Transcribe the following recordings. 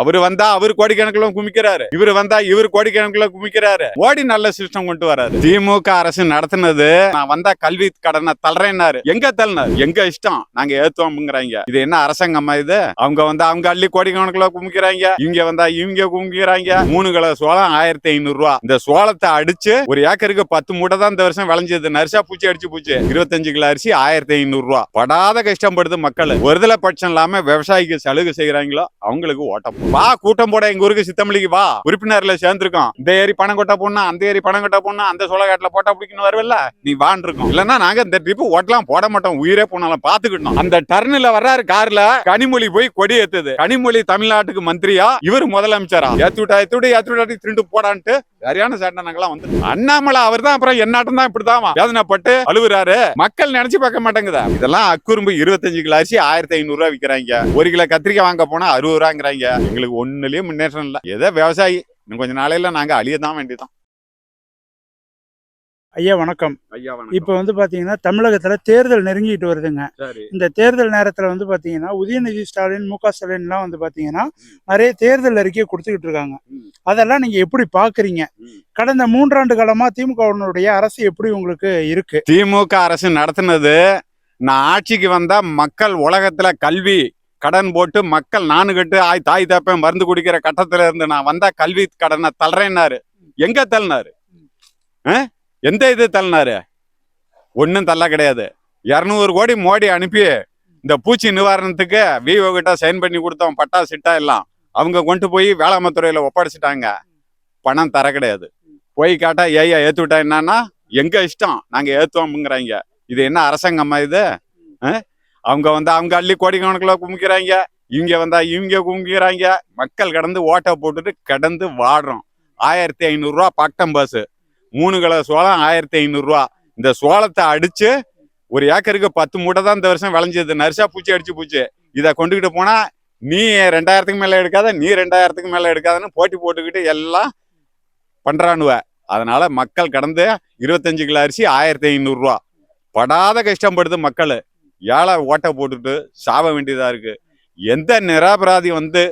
அவரு வந்தா அவர் கோடிக்கணக்கில் குமிக்கிறாரு. இவர் வந்தா இவர் கோடிக்கணக்கில் குமிக்கிறாரு. மோடி நல்ல சிஸ்டம் கொண்டு வராரு. திமுக அரசு நடத்தினது நான் வந்தா கல்வி கடனை தள்ளுறேன்னாரு எங்க தள்ளினாரு? எங்க இஷ்டம்? நாங்க ஏத்துவோம்ங்கிறாங்க இது என்ன அரசாங்கம்மா இது? அவங்க வந்து அவங்க அள்ளி கோடிக்கணக்கில் குமிக்கிறாங்க. இங்க வந்தா இவங்க குமிக்கிறாங்க. மூணு கிலோ சோளம் ஆயிரத்தி ஐநூறு ரூபா இந்த சோளத்தை அடிச்சு ஒரு ஏக்கருக்கு பத்து மூட்டை தான் இந்த வருஷம் விளைஞ்சது. நரிசா பூச்சி அடிச்சு பூச்சி. இருபத்தஞ்சு கிலோ அரிசி ஆயிரத்தி ஐநூறு ரூபா படாத கஷ்டப்படுது மக்கள். ஒருதலை பட்சம் இல்லாம விவசாயிக்கு சலுகை செய்யறாங்களோ அவங்களுக்கு ஓட்டம் வா கூட்டம் போட எங்க ஊருக்கு சித்தமல்லிக்கு வா. உறுப்பினர்ல சேர்ந்துருக்கோம். இந்த ஏரி பணம் கொட்ட போனா அந்த ஏரி பணம் கொட்ட போனா அந்த சோளக்காட்டுல போட்டா பிடிக்கணும் வருவல்ல? நீ வான் இருக்கோம் இல்லன்னா நாங்க இந்த ட்ரிப் ஓட்டலாம் போட மாட்டோம் உயிரே போனாலும் பாத்துக்கிட்டோம் அந்த டர்னில் வர்றாரு கார்ல கனிமொழி போய் கொடி ஏத்துது. கனிமொழி தமிழ்நாட்டுக்கு மந்திரியா? இவர் முதலமைச்சரா? ஏத்துட்டா ஏத்துட்டு ஏத்துட்டாட்டி திருண்டு போடான்ட்டு சரியான சேட்டனங்கெல்லாம் வந்து அண்ணாமலை அவர் தான் அப்புறம் என்னாட்டம் தான் இப்படிதான் வேதனைப்பட்டு அழுவுறாரு மக்கள் நினைச்சு பார்க்க மாட்டேங்குதா? இதெல்லாம் அக்குறும்பு இருபத்தஞ்சு கிலோ அரிசி ஆயிரத்தி ஐநூறு ரூபா விக்கிறாங்க. ஒரு கிலோ கத்திரிக்காய் வாங்க போனா அறுபது ரூபாங்கிறாங்க. எங்களுக்கு ஒண்ணுலயும் முன்னேற்றம் இல்ல. ஏதோ விவசாயி இன்னும் கொஞ்ச நாளையில நாங்க அழியதான் வேண்டியதான் ஐயா வணக்கம். ஐயா இப்போ வந்து பாத்தீங்கன்னா தமிழகத்துல தேர்தல் நெருங்கிட்டு வருதுங்க. இந்த தேர்தல் நேரத்துல வந்து பாத்தீங்கன்னா உதயநிதி ஸ்டாலின் மு க ஸ்டாலின்லாம் வந்து பாத்தீங்கன்னா நிறைய தேர்தல் அறிக்கையை கொடுத்துக்கிட்டு இருக்காங்க. அதெல்லாம் நீங்க எப்படி பாக்குறீங்க? ம். கடந்த மூன்றாண்டு காலமா திமுகவினுடைய அரசு எப்படி உங்களுக்கு இருக்கு? திமுக அரசு நடத்துனது நான் ஆட்சிக்கு வந்தா மக்கள் உலகத்துல கல்வி கடன் போட்டு மக்கள் நானு கட்டு ஆய் தாய் தாப்பேன் மருந்து குடிக்கிற கட்டத்துல இருந்து நான் வந்தா கல்வி கடனை தள்ளுறேன்னாரு. எங்க தள்ளினாரு? எந்த இது தள்ளினாரு? ஒன்றும் தள்ள கிடையாது. இரநூறு கோடி மோடி அனுப்பி இந்த பூச்சி நிவாரணத்துக்கு விஓ கிட்ட சைன் பண்ணி கொடுத்தோம். பட்டா சிட்டா எல்லாம். அவங்க கொண்டு போய் வேளாண்மை துறையில் ஒப்படைச்சிட்டாங்க. பணம் தர கிடையாது. போய் காட்டா ஏயா ஏத்து விட்டா என்னன்னா எங்க இஷ்டம்? நாங்க ஏத்துவோம்ங்கிறாங்க. இது என்ன அரசாங்கம்மா இது? ஆ? அவங்க வந்து அவங்க அள்ளி கோடிக்கணக்கில் குமிக்கிறாங்க. இவங்க வந்தா இவங்க குமிக்கிறாங்க. மக்கள் கடந்து ஓட்டை போட்டுட்டு கடந்து வாடுறோம். ஆயிரத்தி ஐநூறுரூவா பட்டம் பஸ்ஸு மூணு கிலோ சோளம் ஆயிரத்தி ஐநூறுரூவா இந்த சோளத்தை அடித்து ஒரு ஏக்கருக்கு பத்து மூட்டை தான் இந்த வருஷம் விளைஞ்சது. நரிசா பூச்சி அடிச்சு பூச்சி. இதை கொண்டுக்கிட்டு போனால் நீ ரெண்டாயிரத்துக்கு மேலே எடுக்காத நீ ரெண்டாயிரத்துக்கு மேலே எடுக்காதன்னு போட்டி போட்டுக்கிட்டு எல்லாம் பண்ணுறானுவ அதனால் மக்கள் கடந்து இருபத்தஞ்சு கிலோ அரிசி ஆயிரத்தி ஐநூறுரூவா படாத கஷ்டப்படுது மக்கள். ஏழை ஓட்டை போட்டுட்டு சாவ வேண்டியதாக இருக்குது எந்த நிராபராதி வந்து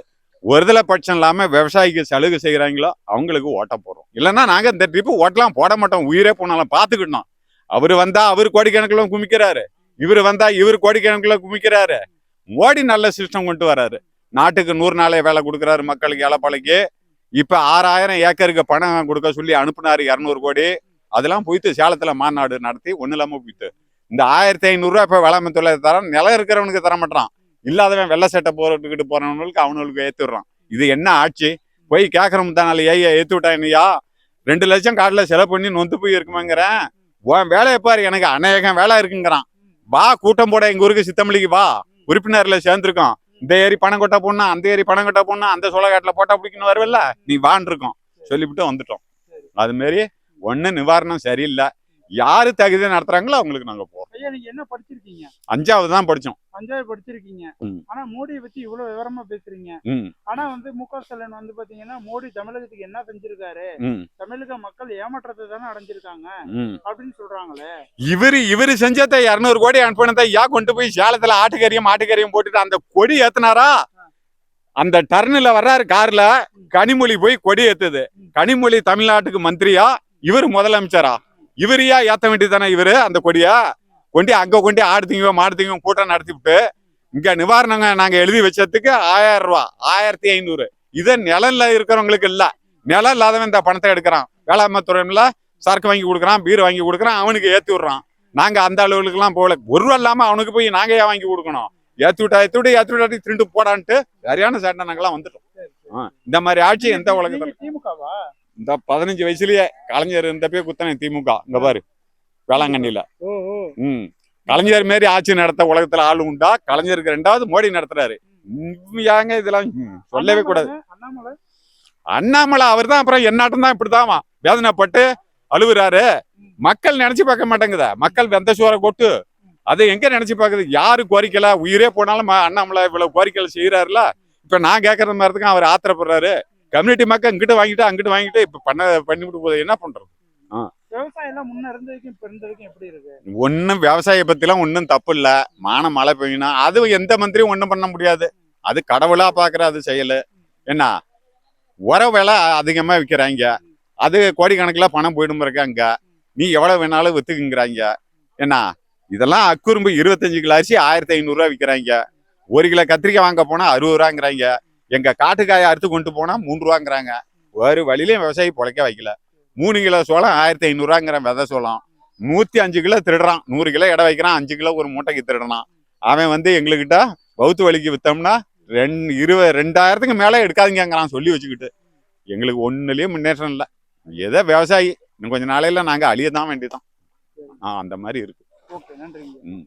ஒருதலை பட்சம் இல்லாம விவசாயிக்கு சலுகை செய்யறாங்களோ அவங்களுக்கு ஓட்ட போடுறோம் இல்லைன்னா நாங்க இந்த ட்ரிப்பு ஓட்டலாம் போட மாட்டோம். உயிரே போனாலும் பார்த்துக்கிட்டோம் அவர் வந்தா அவர் கோடிக்கணக்கில் குமிக்கிறாரு. இவர் வந்தா இவர் கோடிக்கணக்கில் குமிக்கிறாரு. மோடி நல்ல சிஸ்டம் கொண்டு வராரு. நாட்டுக்கு நூறு நாளே வேலை கொடுக்குறாரு மக்களுக்கு ஏழைப்பாளைக்கு. இப்ப ஆறாயிரம் ஏக்கருக்கு பணம் கொடுக்க சொல்லி அனுப்புனாரு இரநூறு கோடி. அதெல்லாம் போயிட்டு சேலத்துல மாநாடு நடத்தி ஒன்றும் இல்லாமல் போயிட்டு இந்த ஆயிரத்தி ஐநூறுரூவா இப்போ வேளாண்மை தொழிலை தரம் நிலம் இருக்கிறவனுக்கு தர மாட்டான் இல்லாதவன் வெள்ளை சட்டை போட்டுக்கிட்டு போறவனுக்கு அவனுக்கு ஏத்துடுறான். இது என்ன ஆட்சி? போய் கேட்கறோம் தானால ஏய்யா ஏத்து விட்டா என்னையா? ரெண்டு லட்சம் காட்டில் செலவு பண்ணி நொந்து போய் இருக்குமாங்கிறேன். உன் வேலையை பாரு எனக்கு அநேகம் வேலை இருக்குங்கிறான். வா கூட்டம் போட எங்க ஊருக்கு சித்தமல்லிக்கு வா. உறுப்பினர்ல சேர்ந்துருக்கோம். இந்த ஏரி பணம் கொட்டா போடணும் அந்த ஏரி பணம் கொட்டா போடணும் அந்த சோளக்காட்டில் போட்டா பிடிக்கணும் வருவல்ல? நீ வான் இருக்கோம் சொல்லிவிட்டு வந்துட்டோம். அது ஒன்றும் ஒண்ணு நிவாரணம் சரியில்லை. யாரு தகுதி நடத்துறாங்களோ அவங்களுக்கு நாங்கள் போகிறோம் ஐயா நீங்க என்ன படிச்சிருக்கீங்க? அஞ்சாவது தான் படிச்சோம். பஞ்சாயத்து படிச்சிருக்கீங்க. ஆனா மோடியை பத்தி இவ்வளவு விவரமா பேசுறீங்க. ஆனா வந்து மு க ஸ்டாலின் வந்து பாத்தீங்கன்னா மோடி தமிழகத்துக்கு என்ன செஞ்சிருக்காரு? தமிழக மக்கள் ஏமாற்றத்தை தானே அடைஞ்சிருக்காங்க அப்படின்னு சொல்றாங்களே. இவரு இவரு செஞ்சதை இரநூறு கோடி அனுப்பினதை யா கொண்டு போய் சேலத்துல ஆட்டுக்கறியும் மாட்டுக்கறியும் போட்டுட்டு அந்த கொடி ஏத்துனாரா? அந்த டர்னில் வர்றாரு கார்ல கனிமொழி போய் கொடி ஏத்துது. கனிமொழி தமிழ்நாட்டுக்கு மந்திரியா? இவர் முதலமைச்சரா? இவரையா ஏத்த வேண்டியதானே இவரு அந்த கொடியா? கொண்டு அங்க கொண்டு ஆடு திங்க மாடு திங்க கூட்டம் நடத்திவிட்டு இங்க நிவாரணங்க நாங்க எழுதி வச்சதுக்கு ஆயிரம் ரூபாய் ஆயிரத்தி ஐநூறு. இது நிழல்ல இருக்கிறவங்களுக்கு இல்ல. நிலம் இல்லாதவன் இந்த பணத்தை எடுக்கிறான். வேளாண்மை துறையில சரக்கு வாங்கி கொடுக்குறான் பீர் வாங்கி கொடுக்குறான் அவனுக்கு ஏத்தி விடுறான். நாங்க அந்த அளவுகளுக்குலாம் போகல. ஒரு ரூபா இல்லாம அவனுக்கு போய் நாங்க ஏன் வாங்கி கொடுக்கணும்? ஏத்தி விட்டா ஏத்தி விட்டு ஏத்தி விட்டாட்டி திருண்டு போடான்ட்டு சரியான சட்டை நாங்கெல்லாம் வந்துட்டோம். இந்த மாதிரி ஆட்சி எந்த உலகத்துல திமுகவா? இந்த பதினஞ்சு வயசுலயே கலைஞர் இருந்தப்பே குத்தனை திமுக. இங்க பாரு வேளாங்கண்ணில ம். கலைஞர் மாரி ஆட்சி நடத்த உலகத்துல ஆளு உண்டா? கலைஞருக்கு ரெண்டாவது மோடி நடத்துறாரு. உண்மையாங்க இதெல்லாம் சொல்லவே கூடாது. அண்ணாமலை? அவர் தான் அப்புறம் என்னாட்டம் தான் இப்படிதாமா வேதனைப்பட்டு அழுவுறாரு மக்கள் நினைச்சு பார்க்க மாட்டேங்குதா? மக்கள் வெந்த சோற கொட்டு அதை எங்க நினைச்சு பார்க்குது? யாரு கோரிக்கல உயிரே போனாலும் அண்ணாமலை இவ்வளவு கோரிக்கைகள் செய்யறாருல இப்ப நான் கேட்கற மாதிரிதான் அவர் ஆத்திரப்படுறாரு. கம்யூனிட்டி மக்கள் இங்கிட்டு வாங்கிட்டு அங்கிட்டு வாங்கிட்டு இப்ப பண்ண பண்ணிவிட்டு போகுது. என்ன பண்றது? விவசாயம் எல்லாம் முன்ன இருந்ததுக்கும் இப்ப இருந்ததுக்கும் எப்படி இருக்கு? விவசாய பத்திலாம் தப்பு இல்ல மான மழை பெய்யணும் அது எந்த மந்திரியும் ஒண்ணும் பண்ண முடியாது. அது கடவுளா பாக்குற அது செயல். என்ன உர விலை அதிகமா விற்கிறாங்க அது கோடிக்கணக்கில் பணம் போயிடும் இருக்காங்க நீ எவ்வளவு வேணாலும் வித்துக்குங்கிறாங்க. என்ன இதெல்லாம் அக்குறும்பு இருபத்தஞ்சு கிலோ அரிசி ஆயிரத்தி ஐநூறுரூவா விற்கிறாங்க ஒரு கிலோ கத்திரிக்காய் வாங்க போனால் அறுபது ரூபாங்கிறாங்க. எங்கள் காட்டுக்காயை அறுத்து கொண்டு போனால் மூணு ரூபாங்கிறாங்க. ஒரு வழியிலையும் விவசாயி பிழைக்க வைக்கல. மூணு கிலோ சோளம் ஆயிரத்தி ஐநூறுரூவாங்கிற விதை சோளம். நூற்றி அஞ்சு கிலோ திருடுறான். நூறு கிலோ எடை வைக்கிறான். அஞ்சு கிலோ ஒரு மூட்டைக்கு திருடுறான். அவன் வந்து எங்களுக்கிட்ட பௌத்து வலிக்கு விற்றோம்னா ரெண்டு இருபது ரெண்டாயிரத்துக்கு மேலே எடுக்காதீங்கிறான் சொல்லி வச்சுக்கிட்டு. எங்களுக்கு ஒன்றுலேயும் முன்னேற்றம் இல்லை. ஏதோ விவசாயி. இன்னும் கொஞ்ச நாளையில நாங்கள் அழிய தான் வேண்டியதான் ஆ அந்த மாதிரி இருக்கு. ஓகே நன்றிங்க. ம்.